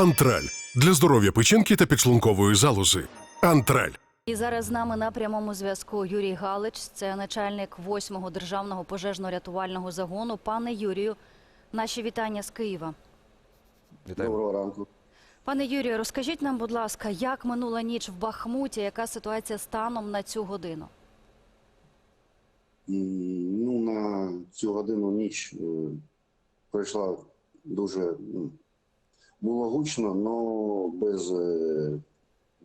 Антраль для здоров'я печінки та підшлункової залози. Антраль. І зараз з нами на прямому зв'язку Юрій Галич, це начальник 8-го державного пожежно-рятувального загону. Пане Юрію, наші вітання з Києва. Вітаю. Доброго ранку. Пане Юрію, розкажіть нам, будь ласка, як минула ніч в Бахмуті, яка ситуація станом на цю годину? Ну, на цю годину ніч е, пройшла дуже м, було гучно, але без е,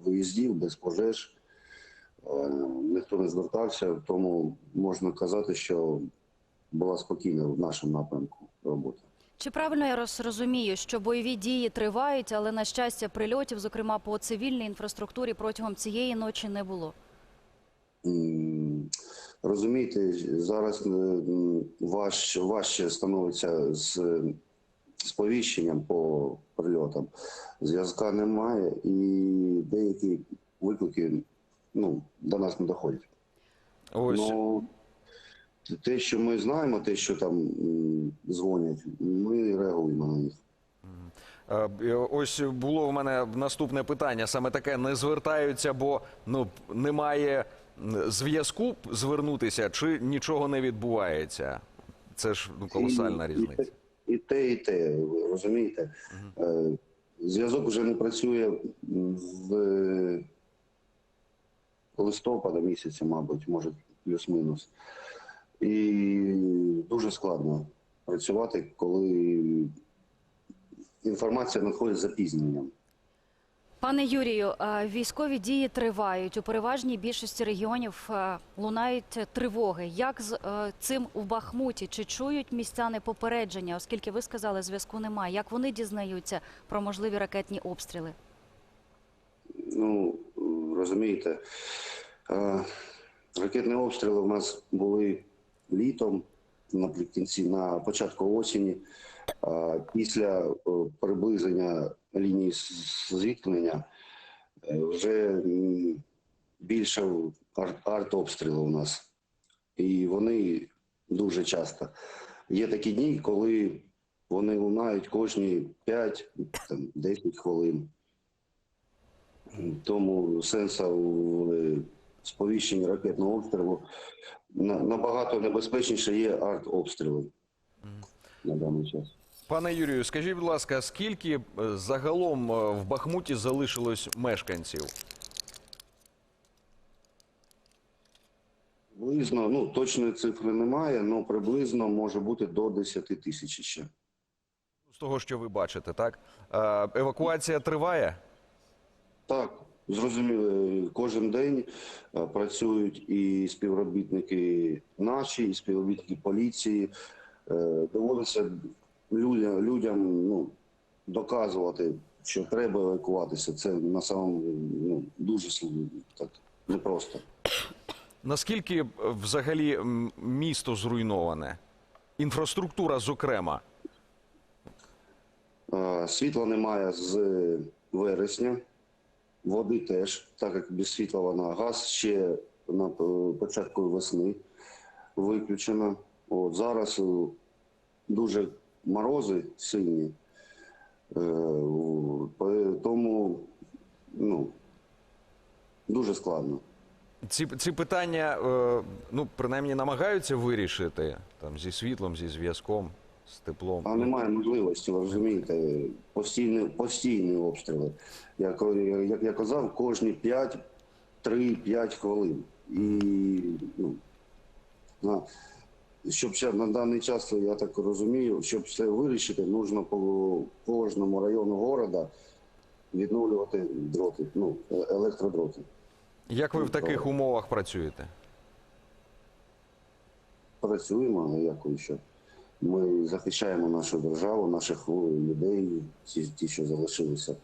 виїздів, без пожеж. Е, Ніхто не звертався, тому можна казати, що була спокійна в нашому напрямку робота. Чи правильно я роз- розумію, що бойові дії тривають, але на щастя прильотів, зокрема по цивільній інфраструктурі, протягом цієї ночі не було? Розумієте, зараз е, важче становиться з сповіщенням по прильотам. Зв'язка немає і деякі виклики ну, до нас не доходять. Ось Ну, те, що ми знаємо, те, що там дзвонять, ми реагуємо на них. е, ось було в мене наступне питання. Саме таке не звертаються, бо ну немає зв'язку звернутися, чи нічого не відбувається. Це ж ну колосальна різниця. І те, і те, ви розумієте. Е, Зв'язок вже не працює з листопада місяця, мабуть, може плюс-мінус. І дуже складно працювати, коли інформація надходить з запізненням. Пане Юрію, е, військові дії тривають. У переважній більшості регіонів е, лунають тривоги. Як з е, цим у Бахмуті? Чи чують містяни попередження, оскільки ви сказали, зв'язку немає? Як вони дізнаються про можливі ракетні обстріли? Ну, розумієте, ракетні обстріли в нас були літом, наприкінці, на початку осені. Після е, приближення лінії зіткнення е, вже більше ар- артобстріли у нас. І вони дуже часто. Є такі дні, коли вони лунають кожні 5-10 хвилин. Тому сенсу в е, сповіщенні ракетного обстрілу набагато небезпечніше є артобстріли на даний час. Пане Юрію, скажіть, будь ласка, скільки е, загалом е, в Бахмуті залишилось мешканців? Приблизно, ну точної цифри немає, але приблизно може бути до 10 тисяч ще. З того, що ви бачите, так Е, евакуація триває. Так, зрозуміло, кожен день працюють і співробітники наші, і співробітники поліції. Е, Доводиться людям, людям ну, доказувати, що треба евакуватися. Це на самому ну, дуже так непросто. Наскільки взагалі місто зруйноване? Інфраструктура, зокрема. Е, Світла немає з вересня, води теж, так як без світла вона газ ще на е, початку весни виключено. От зараз е, дуже морози сильні, Е, тому ну, дуже складно. Ці, ці питання, е, ну, принаймні, намагаються вирішити там, зі світлом, зі зв'язком, з теплом. А немає можливості, ви розумієте, постійні, постійні обстріли. Як, як я казав, кожні 5, 3-5 хвилин. І ну, на, щоб ще на даний час, я так розумію, щоб це вирішити, потрібно по кожному району міста відновлювати дроти, ну, е- електродроти. Як ви в таких умовах працюєте? Працюємо, а як ще. Ми захищаємо нашу державу, наших людей, ті, ті, що залишилися.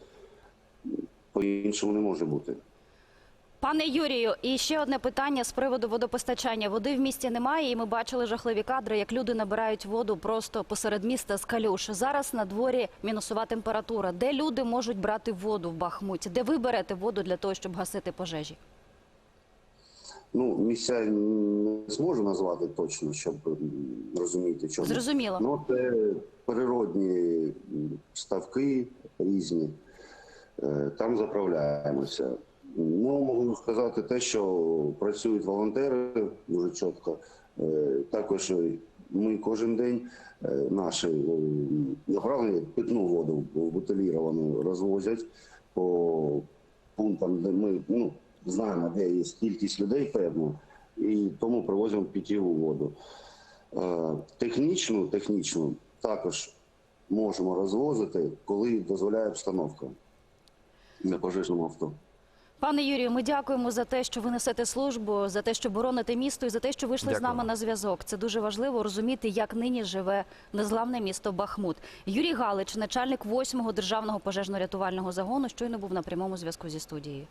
По-іншому не може бути. Пане Юрію, і ще одне питання з приводу водопостачання. Води в місті немає, і ми бачили жахливі кадри, як люди набирають воду просто посеред міста з калюш. Зараз на дворі мінусова температура. Де люди можуть брати воду в Бахмуті? Де ви берете воду для того, щоб гасити пожежі? Ну, місця не зможу назвати точно, щоб розуміти, чому. Зрозуміло. Ну, це природні ставки різні. Е, Там заправляємося. Ну, можу сказати те, що працюють волонтери дуже чітко. Е, Також ми кожен день е, наші е, направлені питну воду бутиліровану розвозять по пунктам, де ми ну, знаємо, де є кількість людей певно, і тому привозимо питьову воду. Технічну, технічну також можемо розвозити, коли дозволяє обстановка на пожежному авто. Пане Юрію, ми дякуємо за те, що ви несете службу, за те, що бороните місто, і за те, що вийшли з нами на зв'язок. Це дуже важливо розуміти, як нині живе незламне місто Бахмут. Юрій Галич, начальник 8-го державного пожежно-рятувального загону, щойно був на прямому зв'язку зі студією.